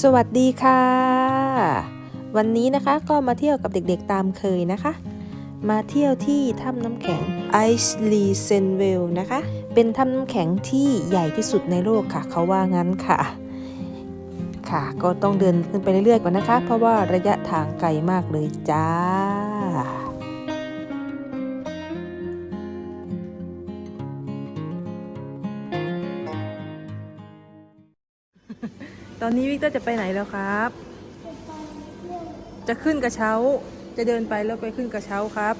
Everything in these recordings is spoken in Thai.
สวัสดีค่ะ วันนี้นะคะก็มาเที่ยวกับเด็กๆตามเคยนะคะ มาเที่ยวที่ถ้ำน้ำแข็งไอซ์ลีเซนเวลนะคะ เป็นถ้ำน้ำแข็งที่ใหญ่ที่สุดในโลกค่ะ เขาว่างั้นค่ะ ค่ะก็ต้องเดินขึ้นไปเรื่อยๆก่อนนะคะ เพราะว่าระยะทางไกลมากเลยจ้า ตอนนี้วิกเตอร์จะไปไหนแล้วครับ จะขึ้นกระเช้า จะเดินไปแล้วไปขึ้นกระเช้าครับ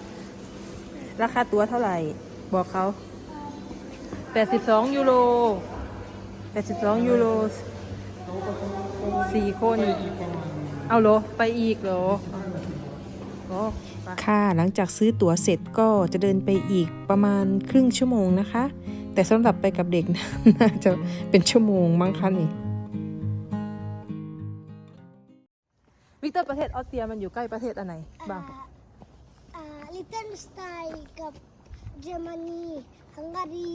ราคาตั๋วเท่าไหร่ บอกเขา 82 ยูโร 82 ยูโรสี่คน เอาเหรอไปอีกเหรออ๋อไปค่ะ หลังจากซื้อตั๋วเสร็จก็จะเดินไปอีกประมาณครึ่งชั่วโมงนะคะ แต่สำหรับไปกับเด็กน่าจะเป็นชั่วโมงมั้งคะนี่ วิกเตอร์ประเทศออสเตรียมันอยู่ใกล้ประเทศอันไหนบ้างอ่าลิตเติ้ลสไตน์กับเยอรมนีฮังการี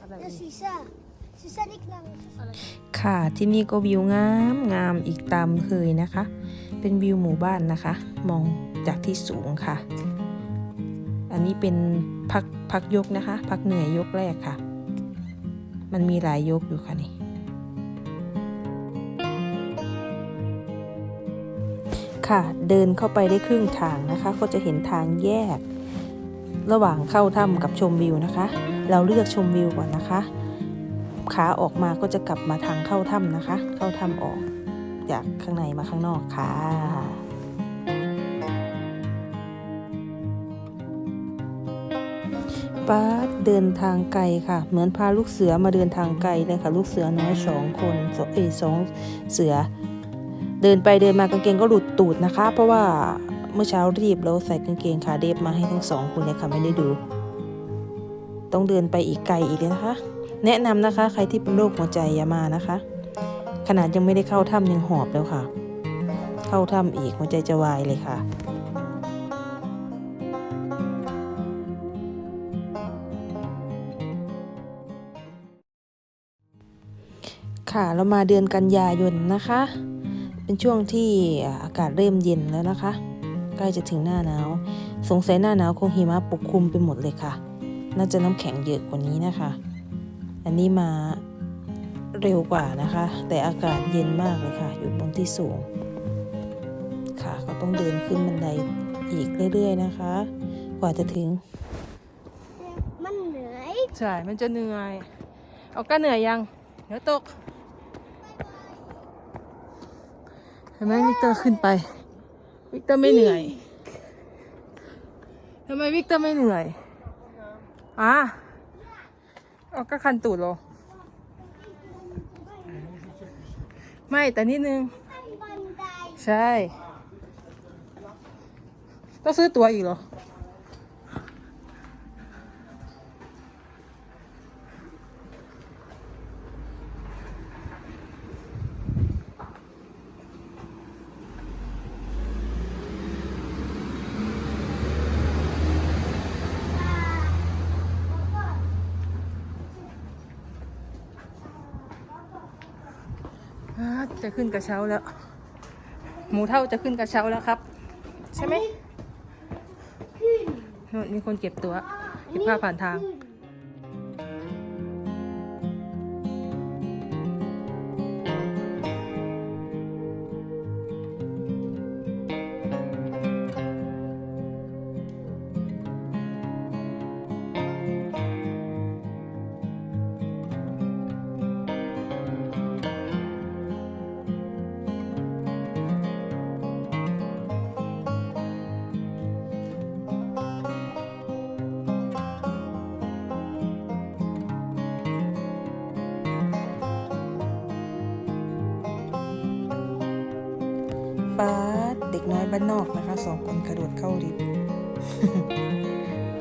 อะไรและอีสกวิสสวิสนิกนังค่ะที่นี่ก็วิวงามงามอีกตามเคยนะคะ เป็นวิวหมู่บ้านนะคะ มองจากที่สูงค่ะ อันนี้เป็นพักพักยกนะคะ พักเหนื่อยยกแรกค่ะ มันมีหลายยกอยู่ค่ะนี่ ค่ะ เดินเข้าไปได้ครึ่งทางนะคะ ก็จะเห็นทางแยก ระหว่างเข้าถ้ำกับชมวิวนะคะ เราเลือกชมวิวก่อนนะคะ ขาออกมาก็จะกลับมาทางเข้าถ้ำนะคะ เข้าถ้ำออกจากข้างในมาข้างนอกค่ะป้าเดินทางไกลค่ะ เหมือนพาลูกเสือมาเดินทางไกลเลยค่ะ ลูกเสือน้อยสองคนเอสองเสือ เดินไปเดินมากางเกงก็หลุดตูดนะคะ เพราะว่าเมื่อเช้ารีบแล้วใส่กางเกงขาเดฟมาให้ทั้งสองคนเลยค่ะไม่ได้ดู ต้องเดินไปอีกไกลอีกเลยนะคะ แนะนำนะคะ ใครที่เป็นโรคหัวใจอย่ามานะคะ ขนาดยังไม่ได้เข้าถ้ำยังหอบแล้วค่ะ เข้าถ้ำอีกหัวใจจะวายเลยค่ะค่ะเรามาเดือนกันยายนนะคะ เป็นช่วงที่อากาศเริ่มเย็นแล้วนะคะ ใกล้จะถึงหน้าหนาว สงสัยหน้าหนาวคงหิมะปกคลุมไปหมดเลยค่ะ น่าจะน้ำแข็งเยอะกว่านี้นะคะ อันนี้มาเร็วกว่านะคะ แต่อากาศเย็นมากเลยค่ะ อยู่บนที่สูง ค่ะ ก็ต้องเดินขึ้นบันไดอีกเรื่อยๆนะคะ กว่าจะถึง มันเหนื่อย ใช่ มันจะเหนื่อย เอาก็เหนื่อยยัง เดี๋ยวตก เห็นไหมวิกเตอร์ขึ้นไป วิกเตอร์ไม่เหนื่อยทำไมวิกเตอร์ไม่เหนื่อยอะเอาก็คันตูดเหรอไม่แต่นิดนึง ใช่ ต้องซื้อตัวอีกเหรอ จะขึ้นกระเช้าแล้ว หมูเท่าจะขึ้นกระเช้าแล้วครับ ใช่ไหมนู่นมีคนเก็บตัว เก็บผ้าผ่านทาง บ้านนอกนะคะสองคนกระโดดเข้าลิฟต์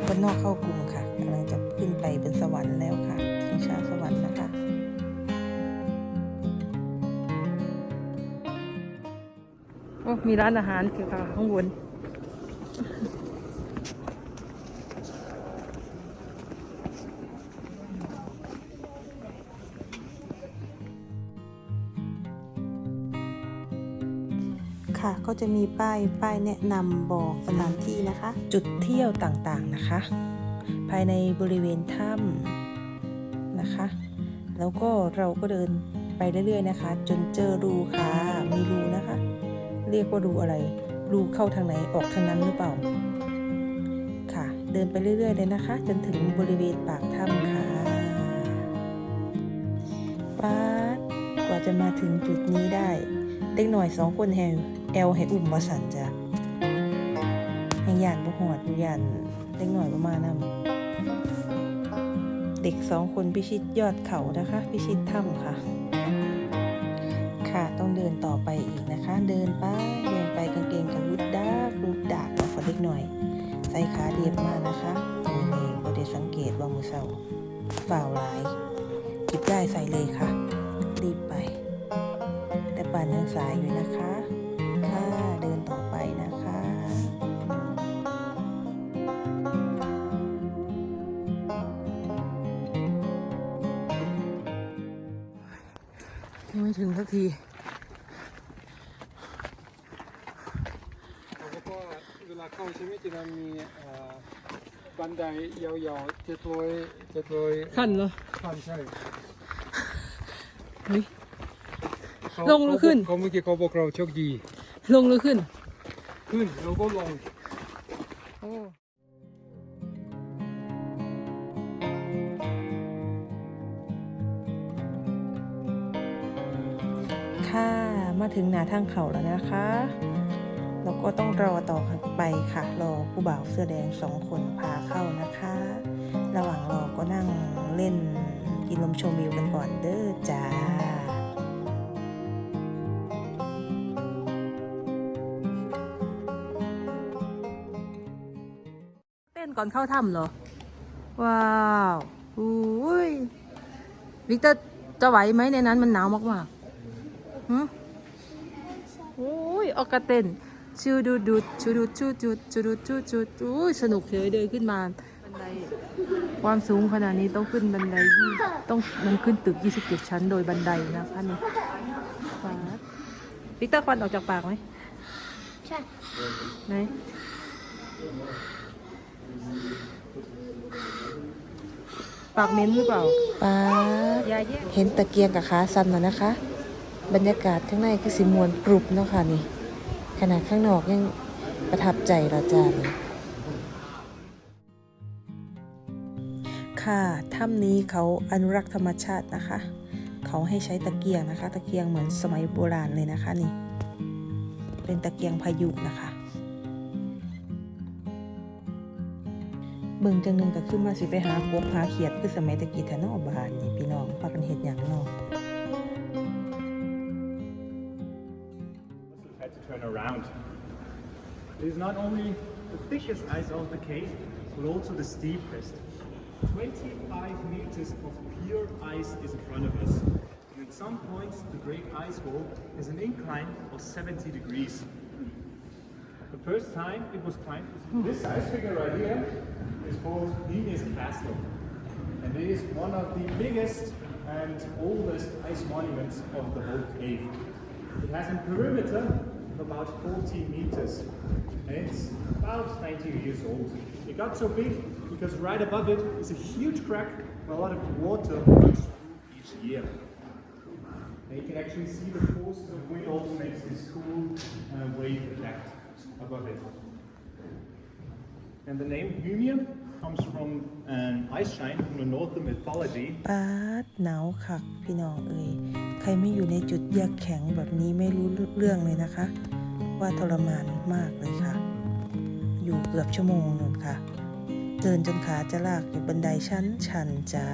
บ้านนอกเข้ากรุงค่ะกำลังจะขึ้นไปบนสวรรค์แล้วค่ะชิงช้าสวรรค์นะคะโอ้มีร้านอาหารคือค่ะข้างบน ก็จะมีป้ายป้ายแนะนำบอกสถานที่นะคะ จุดเที่ยวต่างๆนะคะ ภายในบริเวณถ้ำนะคะ แล้วก็เราก็เดินไปเรื่อยๆนะคะ จนเจอรูค่ะ มีรูนะคะ เรียกว่ารูอะไร รูเข้าทางไหนออกทางนั้นหรือเปล่า ค่ะ เดินไปเรื่อยๆเลยนะคะ จนถึงบริเวณปากถ้ำค่ะป๊าดกว่าจะมาถึงจุดนี้ได้ เด็กหน่อยสองคนแฮว แอลให้อุ่มมาสันจ้ะให้ยานบุหอดยานเด็กหน่อยประมาณนั้นเด็กสองคนพิชิตยอดเขานะคะ พิชิตถ้ำค่ะ ค่ะต้องเดินต่อไปอีกนะคะ เดินไปเดินไปกางเกงกับรุดดากรุดดากมาขอเล็กหน่อย ใส่ขาเดียบมากนะคะตัวเองก็ได้สังเกตว่ามือเศร้าฝ่าวหลายหยิบได้ใส่เลยค่ะ รีบไป แต่ป่านยังสายอยู่นะคะ สักทีแล้วก็เวลาเข้าใช่ไหมจะมีเอ่อบันไดยาวๆเจ็ดร้อยเจ็ดร้อยขั้นเหรอขั้นใช่เฮ้ยเขาลงหรือขึ้นเขาเมื่อกี้เขาบอกเราโชคดี ลงหรือขึ้น ขึ้นแล้วก็ลงโอ้ มาถึงหนาทางเขาแล้วนะคะแล้วก็ต้องรอต่อไปค่ะ รอผู้บ่าวเสื้อแดงสองคนพาเข้านะคะ ระหว่างรอก็นั่งเล่นกินลมชมวิวกันก่อนเด้อจ้าเต้นก่อนเข้าถ้ำเหรอ ว้าวอุ้ยวิกเตอร์จะไหวไหมในนั้นมันหนาวมากๆหืม โอ้ยออกกระเต้นชูดูดูดชูดูดชูจุดชูดูดชูจุดอุ้ยสนุกเฉยเดินขึ้นมาบันไดความสูงขนาดนี้ต้องขึ้นบันไดยี่ต้องมันขึ้นตึก 27 ชั้นโดยบันไดนะคะนี่ฟ้าดวิกเตอร์ควันออกจากปากไหมใช่ไหนปากเหม้นหรือเปล่าป้าดยาแยกเห็นตะเกียงกับขาสั้นแล้วนะคะ บรรยากาศข้างในคือสิมวนกรุบเนาะค่ะนี่ขนาดข้างนอกยังประทับใจเราจ้าเลยค่ะถ้ำนี้เขาอนุรักษ์ธรรมชาตินะคะ เขาให้ใช้ตะเกียงนะคะ ตะเกียงเหมือนสมัยโบราณเลยนะคะนี่ เป็นตะเกียงพายุนะคะ เบิ่งจังหนึ่งก็คือมาสิไปหากบหาเขียดคือสมัยตะกี้แถนอบานนี่พี่น้องพากันเฮ็ดหยังนาะ It is not only the thickest ice of the cave, but also the steepest. 25 meters of pure ice is in front of us. And at some points, the Great Ice Wall has an incline of 70 degrees. The first time it was climbed, this ice figure right here is called Nina's Castle. And it is one of the biggest and oldest ice monuments of the whole cave. It has a perimeter about 40 meters. And it's about 90 years old. It got so big because right above it is a huge crack where a lot of water runs through each year. And you can actually see the forces of wind also makes this cool uh, wave effect above it. And the name Humia comes from an ice giant from the northern mythology ป๊าดหนาวคักพี่น้องเอ่ยใครไม่อยู่ในจุดเยือกแข็งแบบนี้ไม่รู้เรื่องเลยนะคะ ว่าทรมานมากเลยค่ะ อยู่เกือบชั่วโมงนึงค่ะ เดินจนขาจะลากอยู่บันไดชั้นชันจ้า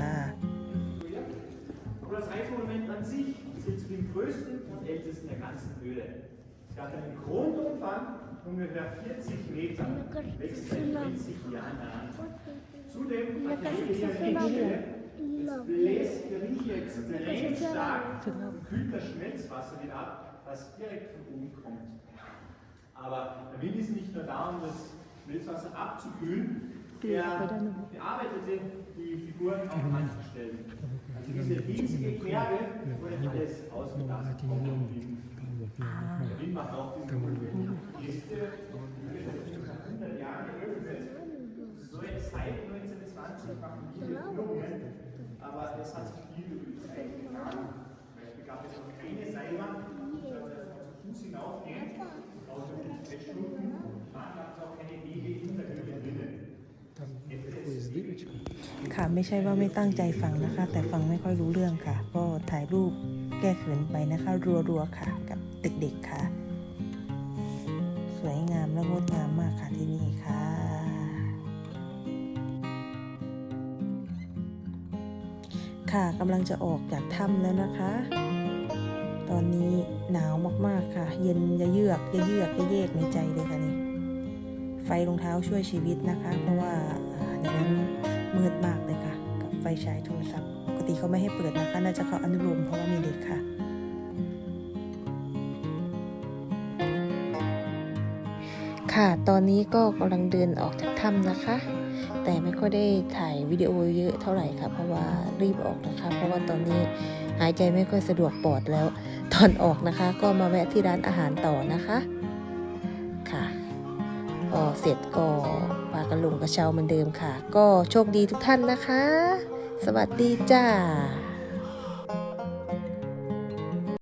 Aber das Eismonument an sich zählt zu den größten und ältesten der ganzen Höhle. Es hat einen Grundumfang von ungefähr 40 Metern, wächst seit 40 Jahren an. Zudem hat die eine Stelle, es bläst der hier extrem stark und kühlt das Schmelzwasser wieder ab, was direkt von oben kommt. Aber der Wind ist nicht nur da, um das Schmelzwasser abzukühlen, er bearbeitete die Figuren auf manchen Stellen. Also diese riesige Kerbe wurde alles ausgedacht vom Wind. Seit das hat sich viel getragen. Es gab jetzt noch eine Seilbahn, das zu Fuß hinaufgehen, aus den Stunden, waren gab es auch keine Wege hinter den Rinnen. ค่ะไม่ใช่ว่าไม่ตั้งใจฟังนะคะ แต่ฟังไม่ค่อยรู้เรื่องค่ะ ก็ถ่ายรูปแก้เขินไปนะคะ รัวๆค่ะ กับเด็กๆค่ะ สวยงามและงดงามมากค่ะที่นี่ค่ะ ค่ะกำลังจะออกจากถ้ำแล้วนะคะ ตอนนี้หนาวมากๆค่ะ เย็นจะเยือกจะเยือกจะเยกในใจเลยค่ะนี่ไฟรองเท้าช่วยชีวิตนะคะ เพราะว่าในนั้นมืดมากเลยค่ะ กับไฟฉายโทรศัพท์ปกติเขาไม่ให้เปิดนะคะ น่าจะเขาอนุโลมเพราะว่ามีเด็กค่ะค่ะ ตอนนี้ก็กำลังเดินออกจากถ้ำนะคะ แต่ไม่ค่อยได้ถ่ายวิดีโอเยอะเท่าไหร่ค่ะ เพราะว่ารีบออกนะคะ เพราะว่าตอนนี้หายใจไม่ค่อยสะดวกปอดแล้ว ตอนออกนะคะ ก็มาแวะที่ร้านอาหารต่อนะคะค่ะพอเสร็จก็พากระลงกระเช้าเหมือนเดิมค่ะ ก็โชคดีทุกท่านนะคะ สวัสดีจ้า